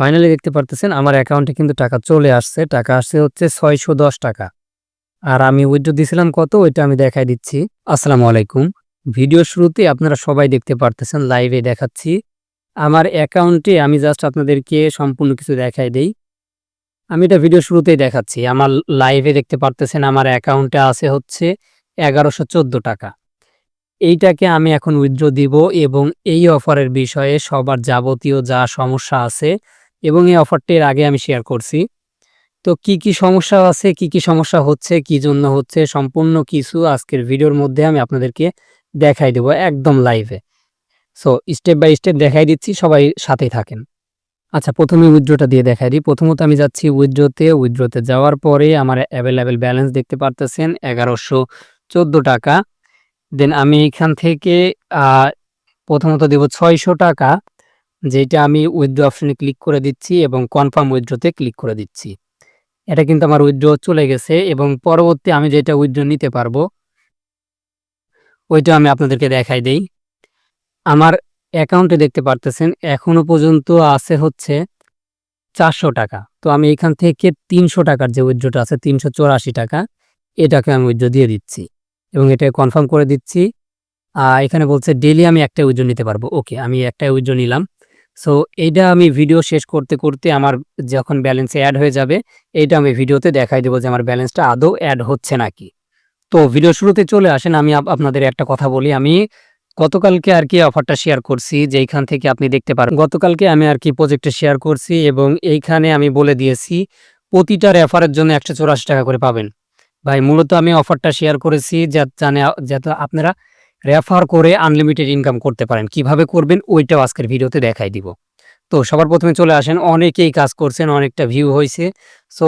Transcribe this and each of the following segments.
Finally দেখতে পারতেছেন আমার অ্যাকাউন্টে কিন্তু টাকা চলে আসছে। টাকা আসছে হচ্ছে ছয়শো দশ টাকা। আর আমি উইথড্র দিয়েছিলাম কত? ওইটা আমি দেখাই দিচ্ছি। আসসালামু আলাইকুম। ভিডিও শুরুতে আপনারা সবাই দেখতে পারতেছেন লাইভে দেখাচ্ছি। আমার অ্যাকাউন্টে আমি জাস্ট আপনাদেরকে সম্পূর্ণ কিছু দেখাই দেই। আমি এটা ভিডিও শুরুতেই দেখাচ্ছি। আমার লাইভে দেখতে পারতেছেন আমার অ্যাকাউন্টে আছে হচ্ছে এগারোশো টাকা। এইটাকে আমি এখন উইথড্র দিব এবং এই অফারের বিষয়ে সবার যাবতীয় যা সমস্যা আছে এবং এই অফারটির আগে আমি শেয়ার করছি। তো কি কি সমস্যা আছে, কি কি সমস্যা হচ্ছে, কি জন্য হচ্ছে, সম্পূর্ণ কিছু আজকের ভিডিওর মধ্যে আমি আপনাদেরকে দেখাই দেবো একদম লাইভে সো স্টেপ বাই স্টেপ দেখাই দিচ্ছি, সবাই সাথেই থাকেন। আচ্ছা প্রথমে উইথড্রটা দিয়ে দেখাই দিই। প্রথমত আমি যাচ্ছি উইথড্রতে উইথড্রতে যাওয়ার পরে আমার অ্যাভেলেবেল ব্যালেন্স দেখতে পারতেছেন এগারোশো চোদ্দ টাকা। দেন আমি এখান থেকে প্রথমত দেব ছয়শো টাকা। যেটা আমি উইথড্র অপশনে ক্লিক করে দিচ্ছি এবং কনফার্ম উইথড্রতে ক্লিক করে দিচ্ছি। এটা কিন্তু আমার উইথড্র চলে গেছে এবং পরবর্তী আমি যেটা উইথড্র নিতে পারব ওইটা আমি আপনাদেরকে দেখাই দেই। আমার অ্যাকাউন্টে দেখতে পারতেছেন এখনও পর্যন্ত আছে হচ্ছে চারশো টাকা। তো আমি এখান থেকে তিনশো টাকার যে উইথড্রটা আছে তিনশো টাকা এটাকে আমি উইথড্র দিয়ে দিচ্ছি এবং এটা কনফার্ম করে দিচ্ছি। আহ, এখানে বলছে ডেলি আমি একটা উইথড্র নিতে পারব। ওকে আমি একটা উইথড্র নিলাম। সো এইটা আমি ভিডিও শেষ করতে করতে আমার যখন ব্যালেন্সে অ্যাড হয়ে যাবে, এইটা আমি ভিডিওতে দেখাই দেবো যে আমার ব্যালেন্সটা আদৌ অ্যাড হচ্ছে নাকি। তো ভিডিও শুরুতে চলে আসেন, আমি আপনাদের একটা কথা বলি। আমি গতকালকে আর কি অফারটা শেয়ার করছি, যেইখান থেকে আপনি দেখতে পারেন গতকালকে আমি আর কি প্রজেক্টে শেয়ার করছি এবং এইখানে আমি বলে দিয়েছি, প্রতিটা রেফারের জন্য একশো টাকা করে পাবেন। ভাই, মূলত আমি অফারটা শেয়ার করেছি, যা- জানে যাতে আপনারা রেফার করে আনলিমিটেড ইনকাম করতে পারেন। কীভাবে করবেন? ওইটাও আজকের ভিডিওতে দেখাই দিব। তো সবার প্রথমে চলে আসেন। অনেকেই কাজ করছেন, অনেকটা ভিউ হয়েছে সো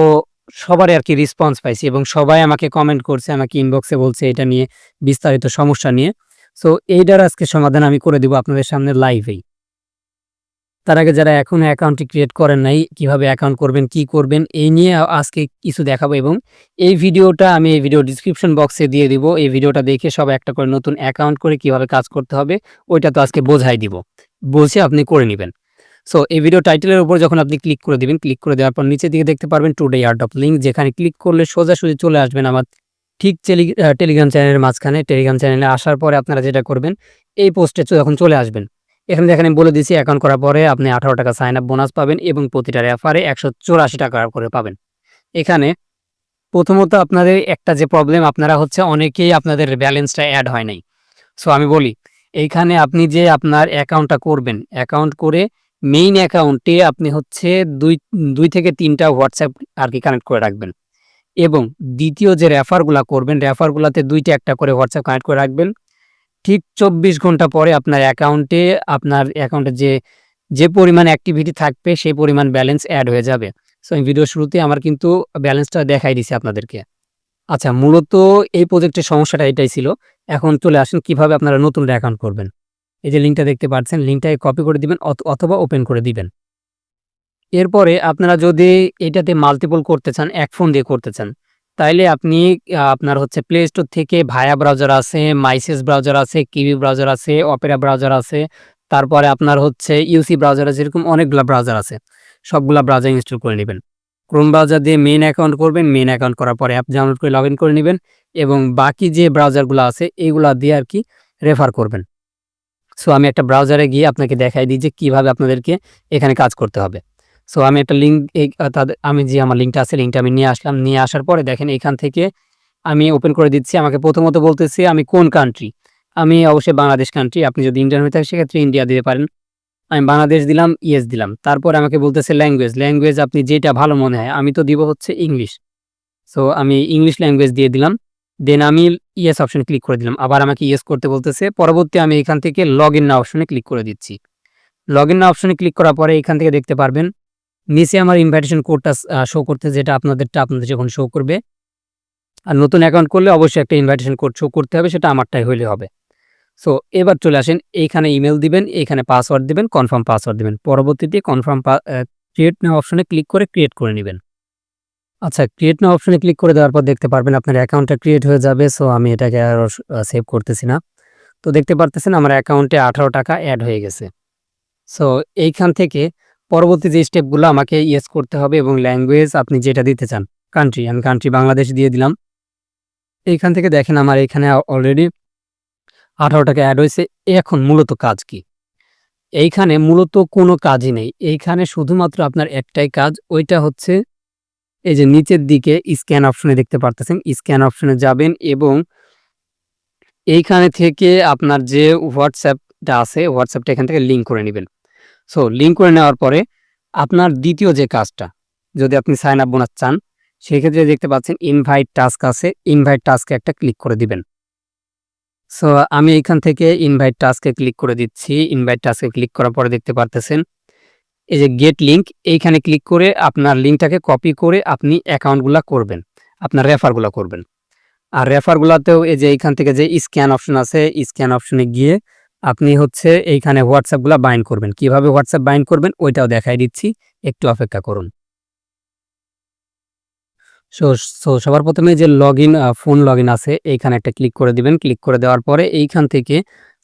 সবারই আর কি রেসপন্স পাইছি এবং সবাই আমাকে কমেন্ট করছে, আমাকে ইনবক্সে বলছে এটা নিয়ে বিস্তারিত সমস্যা নিয়ে। সো এইটার আজকে সমাধান আমি করে দিব আপনাদের সামনে লাইভেই তার আগে যারা এখনও অ্যাকাউন্টটি ক্রিয়েট করেন নাই, কীভাবে অ্যাকাউন্ট করবেন, কি করবেন, এই নিয়ে আজকে কিছু দেখাবো এবং এই ভিডিওটা আমি এই ভিডিও ডিসক্রিপশন বক্সে দিয়ে দিব। এই ভিডিওটা দেখে সব একটা করে নতুন অ্যাকাউন্ট করে কীভাবে কাজ করতে হবে, ওইটা তো আজকে বোঝাই দিব। বলছি আপনি করে নেবেন। সো এই ভিডিও টাইটেলের উপর যখন আপনি ক্লিক করে দিবেন ক্লিক করে দেওয়ার পর নিচে দিকে দেখতে পারবেন টুডে আর্ট অফ লিঙ্ক যেখানে ক্লিক করলে সোজাসুজি চলে আসবেন আমার ঠিক টেলি- টেলিগ্রাম চ্যানেলের মাঝখানে। টেলিগ্রাম চ্যানেলে আসার পরে আপনারা যেটা করবেন, এই পোস্টে যখন চলে আসবেন এখানে দেখেন আমি বলে দিচ্ছি অ্যাকাউন্ট করার পরে আপনি আঠারো টাকা সাইন আপ বোনাস পাবেন এবং প্রতিটা রেফারে একশো চৌরাশি টাকা করে পাবেন। এখানে প্রথমত আপনাদের একটা যে প্রবলেম আপনারা হচ্ছে অনেকেই আপনাদের ব্যালেন্সটা অ্যাড হয় নাই। সো আমি বলি, এইখানে আপনি যে আপনার অ্যাকাউন্টটা করবেন অ্যাকাউন্ট করে মেইন অ্যাকাউন্টে আপনি হচ্ছে দুই দুই থেকে তিনটা হোয়াটসঅ্যাপ আর কি কানেক্ট করে রাখবেন। এবং দ্বিতীয় যে রেফারগুলা করবেন রেফারগুলাতে দুইটা একটা করে হোয়াটসঅ্যাপ কানেক্ট করে রাখবেন। ঠিক চব্বিশ ঘণ্টা পরে আপনার অ্যাকাউন্টে আপনার অ্যাকাউন্টে যে যে পরিমাণ অ্যাক্টিভিটি থাকবে, সেই পরিমাণ ব্যালেন্স অ্যাড হয়ে যাবে। সো আমি ভিডিও শুরুতে আমার কিন্তু ব্যালেন্সটা দেখাই দিছি আপনাদেরকে। আচ্ছা মূলত এই প্রজেক্টের সমস্যাটা এটাই ছিল। এখন চলে আসুন কীভাবে আপনারা নতুন অ্যাকাউন্ট করবেন। এই যে লিঙ্কটা দেখতে পাচ্ছেন লিঙ্কটাকে কপি করে দিবেন, অথ- অথবা ওপেন করে দিবেন। এরপরে আপনারা যদি এটাতে মাল্টিপল করতে চান, এক ফোন দিয়ে করতে চান তাইলে আপনি আপনার হচ্ছে প্লে স্টোর থেকে ভায়া ব্রাউজার আছে মাইসেস ব্রাউজার আছে কিবি ব্রাউজার আছে অপেরা ব্রাউজার আছে, তারপরে আপনার হচ্ছে ইউসি ব্রাউজার আছে, এরকম অনেকগুলা ব্রাউজার আছে। সবগুলা ব্রাউজার ইনস্টল করে নেবেন। ক্রোম ব্রাউজার দিয়ে মেইন অ্যাকাউন্ট করবেন মেইন অ্যাকাউন্ট করার পরে অ্যাপ ডাউনলোড করে লগ করে নেবেন এবং বাকি যে ব্রাউজারগুলো আছে এইগুলা দিয়ে আর কি রেফার করবেন। সো আমি একটা ব্রাউজারে গিয়ে আপনাকে দেখাই দিই যে কীভাবে আপনাদেরকে এখানে কাজ করতে হবে। সো আমি একটা লিঙ্ক তাদের, আমি যে আমার লিঙ্কটা আছে লিঙ্কটা আমি নিয়ে আসলাম। নিয়ে আসার পরে দেখেন এখান থেকে আমি ওপেন করে দিচ্ছি। আমাকে প্রথমত বলতেছি, আমি কোন কান্ট্রি আমি অবশ্যই বাংলাদেশ কান্ট্রি আপনি যদি ইন্ডিয়ান হয়ে থাকে সেক্ষেত্রে ইন্ডিয়া দিতে পারেন। আমি বাংলাদেশ দিলাম ইয়েস দিলাম। তারপর আমাকে বলতেছে ল্যাঙ্গুয়েজ ল্যাঙ্গুয়েজ আপনি যেটা ভালো মনে হয়, আমি তো দিব হচ্ছে ইংলিশ সো আমি ইংলিশ ল্যাঙ্গুয়েজ দিয়ে দিলাম। দেন আমি ইয়েস অপশনে ক্লিক করে দিলাম। আবার আমাকে ইয়েস করতে বলতেছে। পরবর্তী আমি এখান থেকে লগ ইন না অপশনে ক্লিক করে দিচ্ছি। লগ ইন না অপশনে ক্লিক করার পরে এখান থেকে দেখতে পারবেন নিচে আমার ইনভাইটেশন কোডটা শো করতে যেটা আপনাদেরটা আপনাদের যখন শো করবে। আর নতুন অ্যাকাউন্ট করলে অবশ্যই একটা ইনভাইটেশন কোড শো করতে হবে, সেটা আমারটাই হইলে হবে। সো এবার চলে আসেন, এইখানে ইমেল দিবেন, এইখানে পাসওয়ার্ড দিবেন কনফার্ম পাসওয়ার্ড দিবেন। পরবর্তীতে কনফার্ম ক্রিয়েট নাও অপশনে ক্লিক করে ক্রিয়েট করে নেবেন। আচ্ছা ক্রিয়েট নাও অপশনে ক্লিক করে দেওয়ার পর দেখতে পারবেন আপনার অ্যাকাউন্টটা ক্রিয়েট হয়ে যাবে সো আমি এটাকে আর সেভ করতেছি না। তো দেখতে পারতেছেন আমার অ্যাকাউন্টে আঠারো টাকা অ্যাড হয়ে গেছে। সো এইখান থেকে পরবর্তী যে স্টেপগুলো আমাকে ইয়েস করতে হবে এবং ল্যাঙ্গুয়েজ আপনি যেটা দিতে চান কান্ট্রি আমি কান্ট্রি বাংলাদেশ দিয়ে দিলাম। এইখান থেকে দেখেন আমার এখানে অলরেডি আঠারো টাকা অ্যাড হয়েছে। এখন মূলত কাজ কি? এইখানে মূলত কোনো কাজই নেই। এইখানে শুধুমাত্র আপনার একটাই কাজ, ওইটা হচ্ছে এই যে নিচের দিকে স্ক্যান অপশনে দেখতে পারতেছেন স্ক্যান অপশনে যাবেন এবং এইখানে থেকে আপনার যে হোয়াটসঅ্যাপটা আছে হোয়াটসঅ্যাপটা এখান থেকে লিঙ্ক করে নেবেন। সো লিঙ্ক করে নেওয়ার পরে আপনার দ্বিতীয় যে কাজটা, যদি আপনি সাইন আপ বোনাস চান, সেক্ষেত্রে দেখতে পাচ্ছেন ইনভাইট টাস্ক আছে। ইনভাইট টাস্কে একটা ক্লিক করে দিবেন। সো আমি এইখান থেকে ইনভাইট টাস্কে ক্লিক করে দিচ্ছি। ইনভাইট টাস্কে ক্লিক করার পরে দেখতে পারতেছেন, এই যে গেট লিঙ্ক এইখানে ক্লিক করে আপনার লিঙ্কটাকে কপি করে আপনি অ্যাকাউন্টগুলো করবেন, আপনার রেফারগুলো করবেন। আর রেফারগুলোতেও এই যে এইখান থেকে যে স্ক্যান অপশন আছে স্ক্যান অপশনে গিয়ে আপনি হচ্ছে এইখানে হোয়াটসঅ্যাপগুলো বাইন্ড করবেন। কীভাবে হোয়াটসঅ্যাপ বাইন্ড করবেন ওইটাও দেখাই দিচ্ছি। একটু অপেক্ষা করুন। সো সো সবার প্রথমে যে লগ ফোন লগ আছে, এইখানে একটা ক্লিক করে দিবেন। ক্লিক করে দেওয়ার পরে এইখান থেকে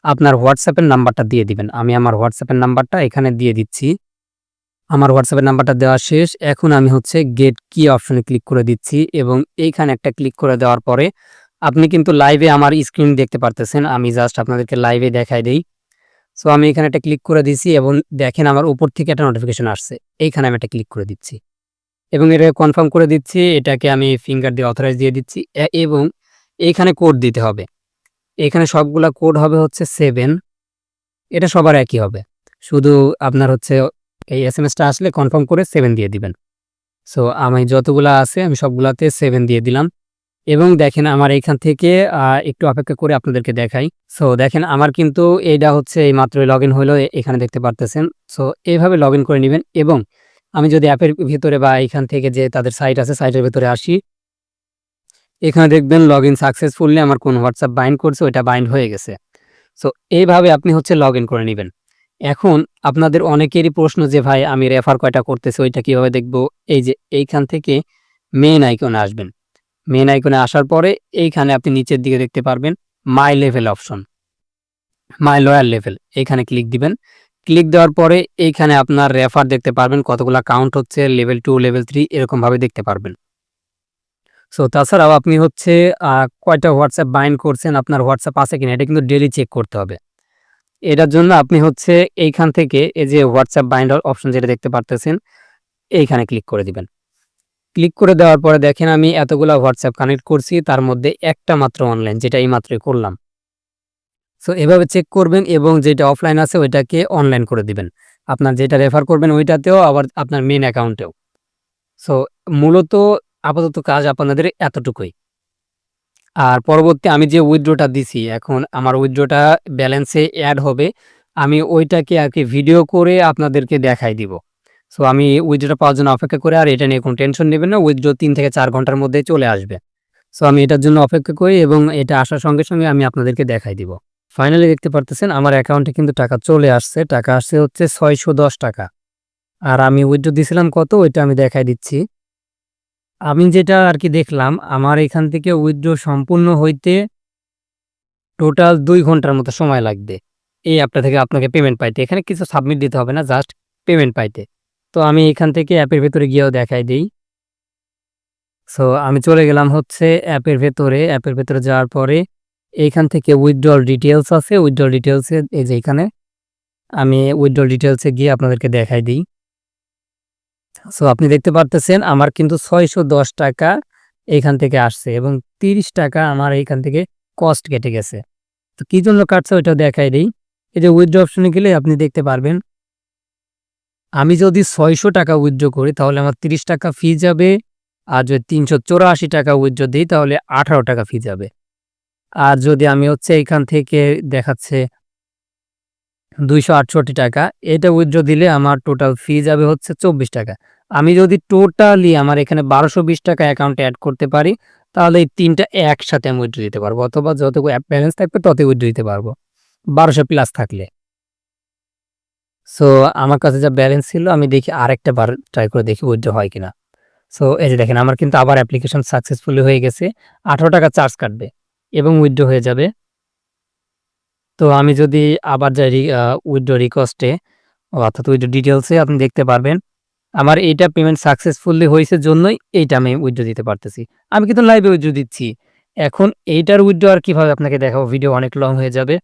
আপনার হোয়াটসঅ্যাপের নাম্বারটা দিয়ে দিবেন। আমি আমার হোয়াটসঅ্যাপের নাম্বারটা এখানে দিয়ে দিচ্ছি। আমার হোয়াটসঅ্যাপের নাম্বারটা দেওয়া শেষ। এখন আমি হচ্ছে গেট কি অপশনে ক্লিক করে দিচ্ছি এবং এইখানে একটা ক্লিক করে দেওয়ার পরে আপনি কিন্তু লাইভে আমার স্ক্রিন দেখতে পারতেছেন। আমি জাস্ট আপনাদেরকে লাইভে দেখাই দিই। সো আমি এখানে একটা ক্লিক করে দিচ্ছি এবং দেখেন আমার উপর থেকে একটা নোটিফিকেশন আসছে। এইখানে আমি একটা ক্লিক করে দিচ্ছি। এবং এটা কনফার্ম করে দিচ্ছি। এটাকে আমি ফিঙ্গার দিয়ে অথরাইজ দিয়ে দিচ্ছি। এবং এইখানে কোড দিতে হবে। এখানে সবগুলা কোড হবে হচ্ছে সেভেন এটা সবার একই হবে। শুধু আপনার হচ্ছে এই এস এম এসটা আসলে কনফার্ম করে সেভেন দিয়ে দিবেন। সো আমি যতগুলা আছে আমি সবগুলাতে সেভেন দিয়ে দিলাম। এবং দেখেন আমার এইখান থেকে একটু অপেক্ষা করে আপনাদেরকে দেখাই। সো দেখেন আমার কিন্তু এইটা হচ্ছে এই মাত্রই লগ ইন হলো এখানে দেখতে পারতেছেন। সো এইভাবে লগ করে নেবেন এবং আমি যদি অ্যাপের ভিতরে বা এখান থেকে যে তাদের সাইট আছে, সাইটের ভিতরে আসি, এখানে দেখবেন লগ ইন সাকসেসফুলি আমার কোন হোয়াটসঅ্যাপ বাইন্ড করছে, ওইটা বাইন্ড হয়ে গেছে। সো এইভাবে আপনি হচ্ছে লগ করে নেবেন। এখন আপনাদের অনেকেরই প্রশ্ন যে, ভাই, আমি রেফার কয়টা করতেছি, ওইটা কীভাবে দেখব? এই যে, এইখান থেকে মেন আইকনে আসবেন। মেন আইকনে আসার পরে এইখানে আপনি নিচের দিকে দেখতে পারবেন my level option my layer level এইখানে ক্লিক দিবেন। ক্লিক দেওয়ার পরে এইখানে আপনার রেফার দেখতে পারবেন কতগুলো কাউন্ট হচ্ছে লেভেল টু লেভেল থ্রি এরকমভাবে দেখতে পারবেন। সো তাছাড়াও আপনি হচ্ছে কয়টা হোয়াটসঅ্যাপ বাইন্ড করছেন, আপনার হোয়াটসঅ্যাপ আছে কিনা, এটা কিন্তু ডেলি চেক করতে হবে। এটার জন্য আপনি হচ্ছে এইখান থেকে এই যে হোয়াটসঅ্যাপ বাইন্ডার অপশন যেটা দেখতে পারতেছেন, এইখানে ক্লিক করে দিবেন। ক্লিক করে দেওয়ার পরে দেখেন আমি এতগুলা হোয়াটসঅ্যাপ কানেক্ট করছি, তার মধ্যে একটা মাত্র অনলাইন যেটা এই মাত্রই করলাম। সো এভাবে চেক করবেন এবং যেটা অফলাইন আছে ওইটাকে অনলাইন করে দিবেন। আপনার যেটা রেফার করবেন ওইটাতেও, আবার আপনার মেন অ্যাকাউন্টেও সো মূলত আপাতত কাজ আপনাদের এতটুকুই। আর পরবর্তী আমি যে উইথড্রোটা দিছি, এখন আমার উইথড্রোটা ব্যালেন্সে অ্যাড হবে, আমি ওইটাকে আর কি ভিডিও করে আপনাদেরকে দেখাই দিব। সো আমি উইথড্রোটা পাওয়ার জন্য অপেক্ষা করে আর এটা নিয়ে কোনো টেনশন নেবেন না উইথড্রো তিন থেকে চার ঘণ্টার মধ্যে চলে আসবে। সো আমি এটার জন্য অপেক্ষা করি এবং এটা আসার সঙ্গে সঙ্গে আমি আপনাদেরকে দেখাই দিব। ফাইনালি দেখতে পারতেছেন আমার অ্যাকাউন্টে কিন্তু টাকা চলে আসছে। টাকা আসছে হচ্ছে ছয়শো দশ টাকা। আর আমি উইথড্রো দিছিলাম কত? ওইটা আমি দেখাই দিচ্ছি। আমি যেটা আর কি দেখলাম, আমার এখান থেকে উইথড্র সম্পূর্ণ হইতে টোটাল দুই ঘণ্টার মতো সময় লাগবে। এই অ্যাপটা থেকে আপনাকে পেমেন্ট পাইতে। এখানে কিছু সাবমিট দিতে হবে না জাস্ট পেমেন্ট পাইতে। তো আমি এখান থেকে অ্যাপের ভেতরে গিয়েও দেখাই দিই। সো আমি চলে গেলাম হচ্ছে অ্যাপের ভেতরে। অ্যাপের ভেতরে যাওয়ার পরে এইখান থেকে উইথড্রল ডিটেলস আছে। উইথড্রল ডিটেলসে এই যে এখানে আমি উইথড্রল ডিটেলসে গিয়ে আপনাদেরকে দেখাই দিই। সো আপনি দেখতে পারতেছেন আমার কিন্তু ছয়শো দশ টাকা এইখান থেকে আসছে এবং তিরিশ টাকা আমার এইখান থেকে কস্ট কেটে গেছে। তো কী জন্য কাটছে ওইটাও দেখাই দিই। এই যে উইথড্র অপশনে গেলে আপনি দেখতে পারবেন আমি যদি ছয়শো টাকা উইথড্র করি, তাহলে আমার তিরিশ টাকা ফি যাবে। আর যদি তিনশো চৌরাশি টাকা উইথড্র দিই, তাহলে আঠারো টাকা ফি যাবে। আর যদি আমি হচ্ছে এইখান থেকে দেখাচ্ছে দুইশো আটষট্টি টাকা, এটা উইথড্র দিলে আমার টোটাল ফি যাবে হচ্ছে চব্বিশ টাকা। আমি যদি টোটালি আমার এখানে বারোশো বিশ টাকা অ্যাকাউন্টে অ্যাড করতে পারি, তাহলে এই তিনটা একসাথে আমি উইথড্র দিতে পারব। অথবা যতটুকু ব্যালেন্স থাকবে, ততই উইথড্র দিতে পারব। বারোশো প্লাস থাকলে। সো আমার কাছে যা ব্যালেন্স ছিল, আমি দেখি আরেকটা বার ট্রাই করে দেখি উইথড্র হয় কিনা। সো এই যে দেখেন, আমার কিন্তু আবার অ্যাপ্লিকেশন সাকসেসফুলি হয়ে গেছে। আঠারো টাকা চার্জ কাটবে এবং উইথড্র হয়ে যাবে। তো আমি যদি আবার যাই উইথড্র রিকোয়েস্টে অর্থাৎ উইথড্র ডিটেলসে আপনি দেখতে পারবেন, আমার এইটা পেমেন্ট সাকসেসফুলি হয়েছে জন্যই এইটা আমি উইথড্র দিতে পারতেছি। আমি কিন্তু লাইভে উইথড্র দিচ্ছি। এখন এইটার উইথড্র আর কীভাবে আপনাকে দেখাবো? ভিডিও অনেক লং হয়ে যাবে।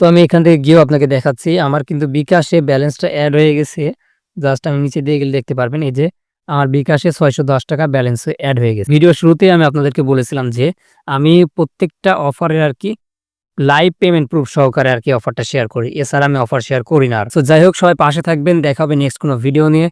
তো আমি এখান থেকে গিয়েও আপনাকে দেখাচ্ছি। আমার কিন্তু বিকাশে ব্যালেন্সটা অ্যাড হয়ে গেছে। জাস্ট আমি নিচে দিয়ে গেলে দেখতে পারবেন, এই যে আমার বিকাশে ছয়শো দশ টাকা ব্যালেন্স অ্যাড হয়ে গেছে। ভিডিও শুরুতেই আমি আপনাদেরকে বলেছিলাম যে আমি প্রত্যেকটা অফারের আর কি লাইভ পেমেন্ট প্রুফ সহকারে আর কি অফারটা শেয়ার করি। এছাড়া আমি অফার শেয়ার করি না আর। তো যাই হোক, সবাই পাশে থাকবেন, দেখা হবে নেক্সট কোনো ভিডিও নিয়ে।